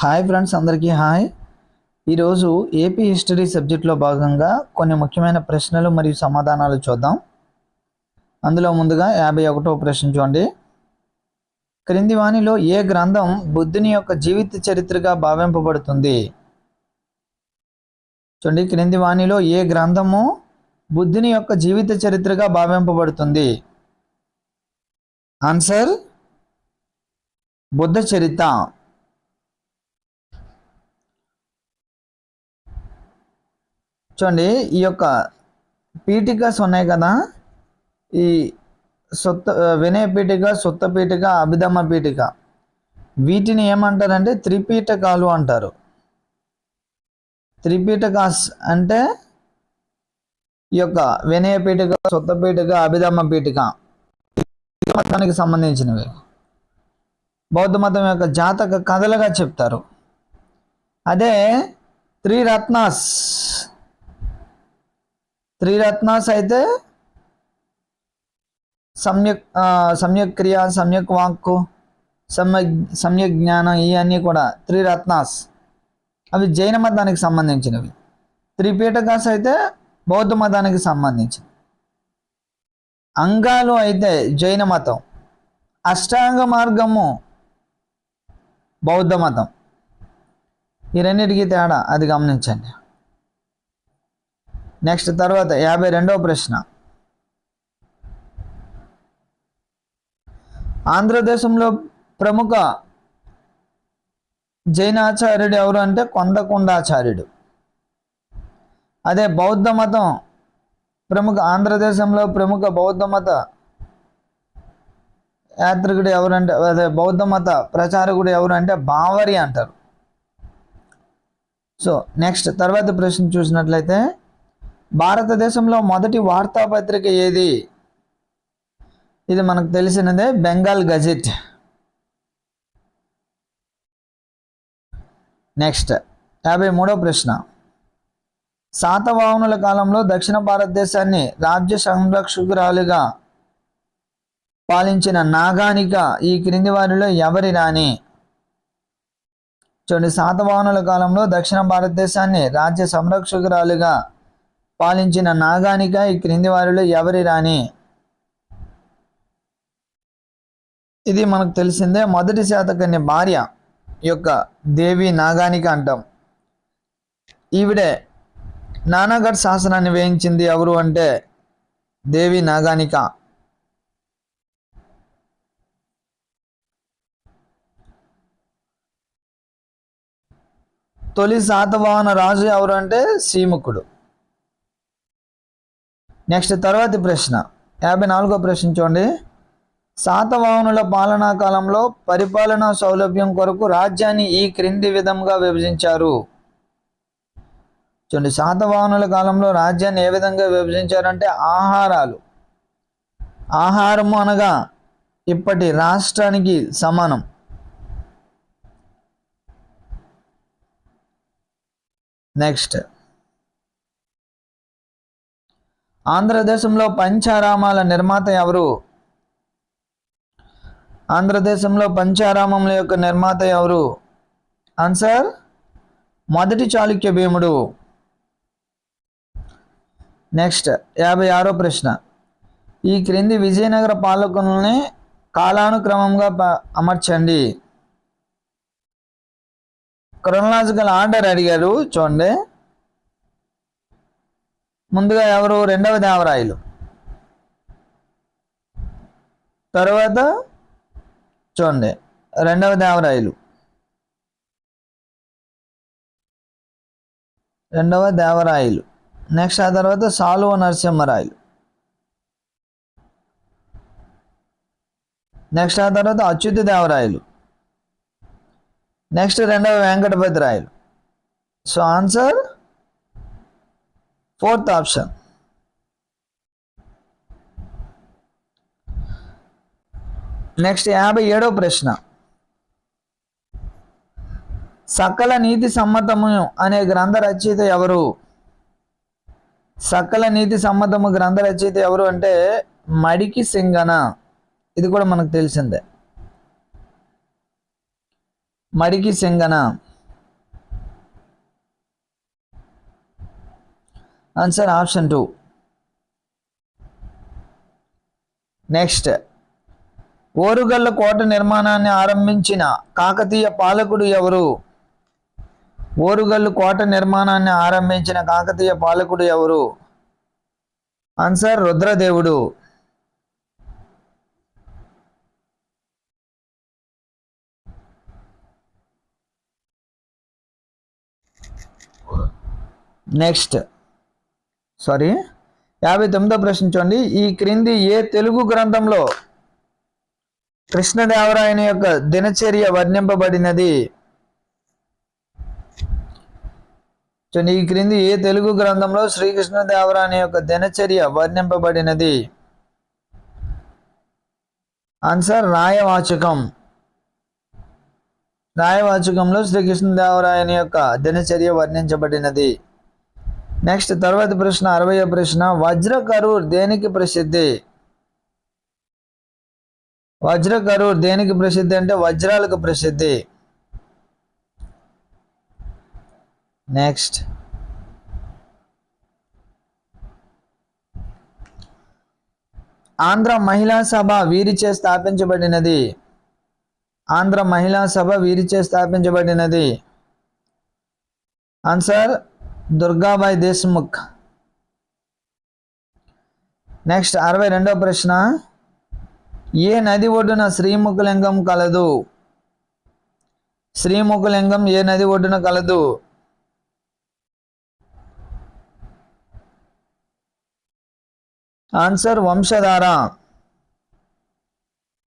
Hi friends అందరికీ hi. ఈరోజు AP history సబ్జెక్ట్లో భాగంగా కొన్ని ముఖ్యమైన ప్రశ్నలు మరియు సమాధానాలు చూద్దాం. అందులో ముందుగా యాభై ఒకటో ప్రశ్న చూడండి. క్రింది వాణిలో ఏ గ్రంథం బుద్ధుని యొక్క జీవిత చరిత్రగా భావింపబడుతుంది? చూడండి క్రింది వాణిలో ఏ గ్రంథము బుద్ధుని యొక్క జీవిత చరిత్రగా భావింపబడుతుంది? ఆన్సర్ బుద్ధ చరిత్ర చూడండి ఈ యొక్క పీఠికస్ ఉన్నాయి కదా? ఈ సొత్త వినయ పీఠిక సొత్త పీఠిక అభిధమ్మ పీఠిక. వీటిని ఏమంటారంటే త్రిపీఠకాలు అంటారు. త్రిపీఠకాస్ అంటే ఈ యొక్క వినయ పీఠిక సొత్త పీఠిక అభిధమ్మ పీఠిక. మతానికి సంబంధించినవి. బౌద్ధ మతం యొక్క జాతక కథలుగా చెప్తారు. అదే త్రిరత్నాస్. త్రిరత్నాస్ అయితే సమ్యక్ సమ్యక్ క్రియ సమ్యక్ వాక్కు సమ్యక్ సమ్యక్ జ్ఞానం ఇవన్నీ కూడా త్రిరత్నాస్. అవి జైన మతానికి సంబంధించినవి. త్రిపీఠకాస్ అయితే బౌద్ధ మతానికి సంబంధించినవి. అంగాలు అయితే జైన మతం. అష్టాంగ మార్గము బౌద్ధ మతం. ఈ రెండింటికి తేడా అది గమనించండి. నెక్స్ట్ తర్వాత యాభై రెండవ ప్రశ్న. ఆంధ్రదేశంలో ప్రముఖ జైనాచార్యుడు ఎవరు అంటే కొందకొండాచార్యుడు అదే బౌద్ధ మతం ప్రముఖ ఆంధ్రదేశంలో ప్రముఖ బౌద్ధ మత యాత్రికుడు ఎవరంటే అదే బౌద్ధ మత ప్రచారకుడు ఎవరు అంటే బావరి అంటారు. సో నెక్స్ట్ తర్వాత ప్రశ్న చూసినట్లయితే భారతదేశంలో మొదటి వార్తాపత్రిక ఏది? ఇది మనకు తెలిసినదే బెంగాల్ గజెట్. నెక్స్ట్ యాభై మూడో ప్రశ్న. శాతవాహనుల కాలంలో దక్షిణ భారతదేశాన్ని రాజ్య సంరక్షకురాలుగా పాలించిన నాగానిక ఈ క్రింది వారిలో ఎవరి రాణి? చూడండి శాతవాహనుల కాలంలో దక్షిణ భారతదేశాన్ని రాజ్య సంరక్షకురాలుగా పాలించిన నాగానిక ఈ క్రింది వారిలో ఎవరి రాని ఇది మనకు తెలిసిందే మొదటి శాతకన్య భార్య యొక్క దేవి నాగానిక అంటాం. ఈవిడే నానాగఢ్ శాసనాన్ని వేయించింది ఎవరు అంటే దేవి నాగానిక. తొలి శాతవాహన రాజు ఎవరు అంటే సీముకుడు నెక్స్ట్ తర్వాతి ప్రశ్న. యాభై నాలుగో ప్రశ్న చూడండి. శాతవాహనుల పాలనా కాలంలో పరిపాలనా సౌలభ్యం కొరకు రాజ్యాన్ని ఈ క్రింది విధంగా విభజించారు. చూడండి శాతవాహనుల కాలంలో రాజ్యాన్ని ఏ విధంగా విభజించారంటే ఆహారాలు. ఆహారము అనగా ఇప్పటి రాష్ట్రానికి సమానం. నెక్స్ట్ ఆంధ్రదేశంలో పంచారామాల నిర్మాత ఎవరు? ఆంధ్రదేశంలో పంచారామముల యొక్క నిర్మాత ఎవరు? ఆన్సర్ మొదటి చాళుక్య భీముడు. నెక్స్ట్ యాభై ఆరో ప్రశ్న. ఈ క్రింది విజయనగర పాలకులని కాలానుక్రమంగా ప- అమర్చండి. క్రొనలాజికల్ ఆర్డర్ అడిగారు చూడండి. ముందుగా ఎవరు? రెండవ దేవరాయలు. తర్వాత చూడండి రెండవ దేవరాయలు. రెండవ దేవరాయలు. నెక్స్ట్ ఆ తర్వాత సాలువ నరసింహరాయలు. నెక్స్ట్ ఆ తర్వాత అచ్యుత దేవరాయలు. నెక్స్ట్ రెండవ Venkatapati Rayalu so answer fourth option next యాభై ఏడో ప్రశ్న. సకల నీతి సమ్మతము అనే గ్రంథ రచయిత ఎవరు? సకల నీతి సమ్మతము గ్రంథ రచయిత ఎవరు అంటే మడికి సింగన. ఇది కూడా మనకు తెలిసిందే. Madiki Singana. Answer option two next ఓరుగల్ల కోట నిర్మాణాన్ని ఆరంభించిన కాకతీయ పాలకుడు ఎవరు? ఓరుగల్లు కోట నిర్మాణాన్ని ఆరంభించిన కాకతీయ పాలకుడు ఎవరు? ఆన్సర్ రుద్రదేవుడు. నెక్స్ట్ సారీ యాభై తొమ్మిదో ప్రశ్న చూడండి. ఈ క్రింది ఏ తెలుగు గ్రంథంలో కృష్ణదేవరాయని యొక్క దినచర్య వర్ణింపబడినది? చూడండి. ఈ క్రింది ఏ తెలుగు గ్రంథంలో శ్రీకృష్ణదేవరాయని యొక్క దినచర్య వర్ణింపబడినది? ఆన్సర్ రాయవాచకం. రాయవాచకంలో శ్రీకృష్ణదేవరాయని యొక్క దినచర్య వర్ణించబడినది. నెక్స్ట్ తర్వాత ప్రశ్న అరవయో ప్రశ్న. వజ్రకరూర్ దేనికి ప్రసిద్ధి? వజ్రకరూర్ దేనికి ప్రసిద్ధి అంటే వజ్రాలకు ప్రసిద్ధి. నెక్స్ట్. ఆంధ్ర మహిళా సభ వీరిచే స్థాపించబడినది. ఆంధ్ర మహిళా సభ వీరిచే స్థాపించబడినది. ఆన్సర్ దుర్గాబాయ్ దేశ్ముఖ్. నెక్స్ట్ అరవై రెండవ ప్రశ్న. ఏ నది ఒడ్డున శ్రీముఖలింగం కలదు? శ్రీముఖలింగం ఏ నది ఒడ్డున కలదు? ఆన్సర్ వంశధార.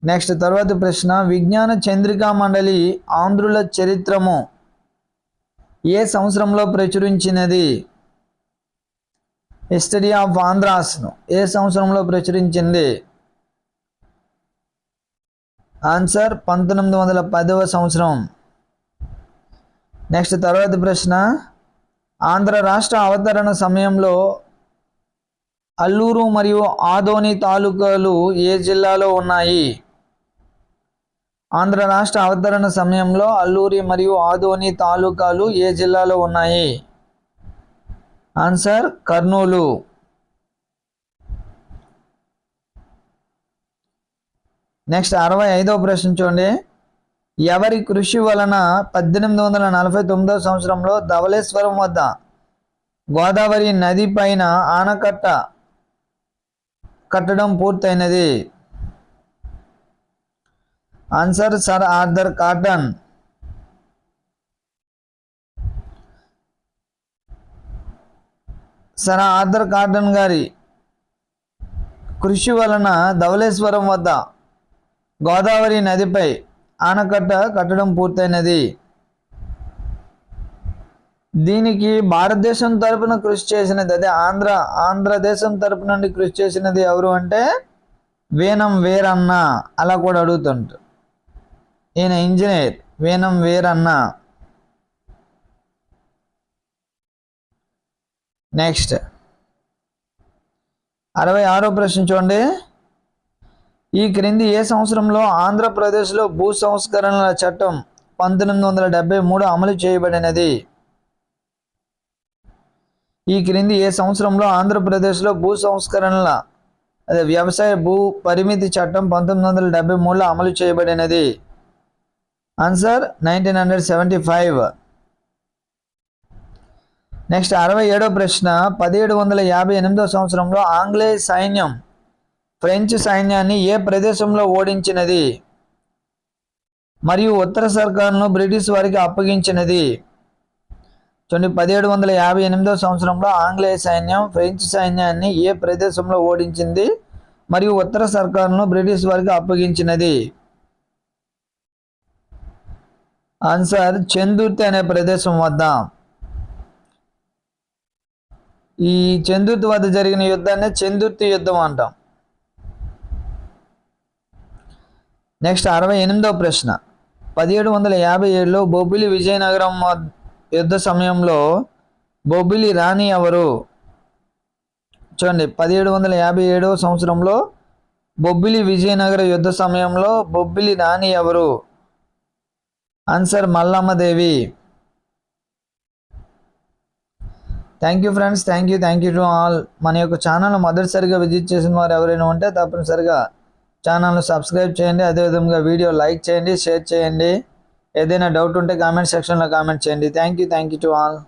నెక్స్ట్ తర్వాత ప్రశ్న. విజ్ఞాన చంద్రికా మండలి ఆంధ్రుల చరిత్రము. ఏ సంవత్సరంలో ప్రచురించినది? హిస్టరీ ఆఫ్ ఆంధ్రాస్ను ఏ సంవత్సరంలో ప్రచురించింది? ఆన్సర్ పంతొమ్మిది వందల పదవ సంవత్సరం. నెక్స్ట్ తర్వాత ప్రశ్న. ఆంధ్ర రాష్ట్ర అవతరణ సమయంలో అల్లూరు మరియు ఆదోని తాలూకాలు ఏ జిల్లాలో ఉన్నాయి? ఆంధ్ర రాష్ట్ర అవతరణ సమయంలో అల్లూరి మరియు ఆదోని తాలూకాలు ఏ జిల్లాలో ఉన్నాయి? ఆన్సర్ కర్నూలు. నెక్స్ట్ అరవై ఐదవ ప్రశ్న చూడండి. ఎవరి కృషి వలన పద్దెనిమిది వందల నలభై తొమ్మిదవ సంవత్సరంలో ధవళేశ్వరం వద్ద గోదావరి నది పైన ఆనకట్ట కట్టడం పూర్తయినది? Answer sir Arthur Cotton sir Arthur Cotton గారి కృషి వలన ధవళేశ్వరం వద్ద గోదావరి నదిపై ఆనకట్ట కట్టడం పూర్తయినది. దీనికి భారతదేశం తరపున కృషి చేసినది అదే ఆంధ్ర ఆంధ్రదేశం తరపు నుండి కృషి చేసినది ఎవరు అంటే వేనం వేరన్న అలా కూడా అడుగుతుంటారు. ఈయన ఇంజనీర్ వీణం వీరన్న. నెక్స్ట్. అరవై ఆరో ప్రశ్న చూడండి. ఈ క్రింది ఏ సంవత్సరంలో ఆంధ్రప్రదేశ్లో భూ సంస్కరణల చట్టం పంతొమ్మిది వందల డెబ్బై మూడు అమలు చేయబడినది? ఈ క్రింది ఏ సంవత్సరంలో ఆంధ్రప్రదేశ్లో భూ సంస్కరణల అదే వ్యవసాయ భూ పరిమితి చట్టం పంతొమ్మిది వందల డెబ్బై మూడులో అమలు చేయబడినది? Answer nineteen hundred seventy five next అరవై ఏడో ప్రశ్న పదిహేడు వందల యాభై ఎనిమిదో సంవత్సరంలో ఆంగ్లేయ సైన్యం ఫ్రెంచ్ సైన్యాన్ని ఏ ప్రదేశంలో ఓడించినది? మరియు ఉత్తర సర్కారును బ్రిటిష్ వారికి అప్పగించినది? చూడండి పదిహేడు వందల యాభై ఎనిమిదో సంవత్సరంలో ఆంగ్లేయ సైన్యం ఫ్రెంచ్ సైన్యాన్ని ఏ ప్రదేశంలో ఓడించింది? మరియు ఉత్తర సర్కారును బ్రిటిష్ వారికి అప్పగించినది? ఆన్సర్ చందుర్తి అనే ప్రదేశం వద్ద. ఈ చందుర్తి వద్ద జరిగిన యుద్ధాన్ని చందుర్తి యుద్ధం అంటాం. నెక్స్ట్ అరవై ఎనిమిదవ ప్రశ్న. పదిహేడు వందల యాభై ఏడులో బొబ్బిలి విజయనగరం యుద్ధ సమయంలో బొబ్బిలి రాణి ఎవరు? చూడండి పదిహేడు వందల యాభై ఏడవ సంవత్సరంలో బొబ్బిలి విజయనగర యుద్ధ సమయంలో బొబ్బిలి రాణి ఎవరు? Answer Mallammadevi thank you friends thank you thank you to all మన యొక్క ఛానల్ మొదటిసారిగా విజిట్ చేసిన వారు ఎవరైనా ఉంటే తప్పనిసరిగా ఛానల్ను సబ్స్క్రైబ్ చేయండి. అదేవిధంగా వీడియో లైక్ చేయండి షేర్ చేయండి. ఏదైనా డౌట్ ఉంటే కామెంట్ సెక్షన్లో కామెంట్ చేయండి. Thank you thank you to all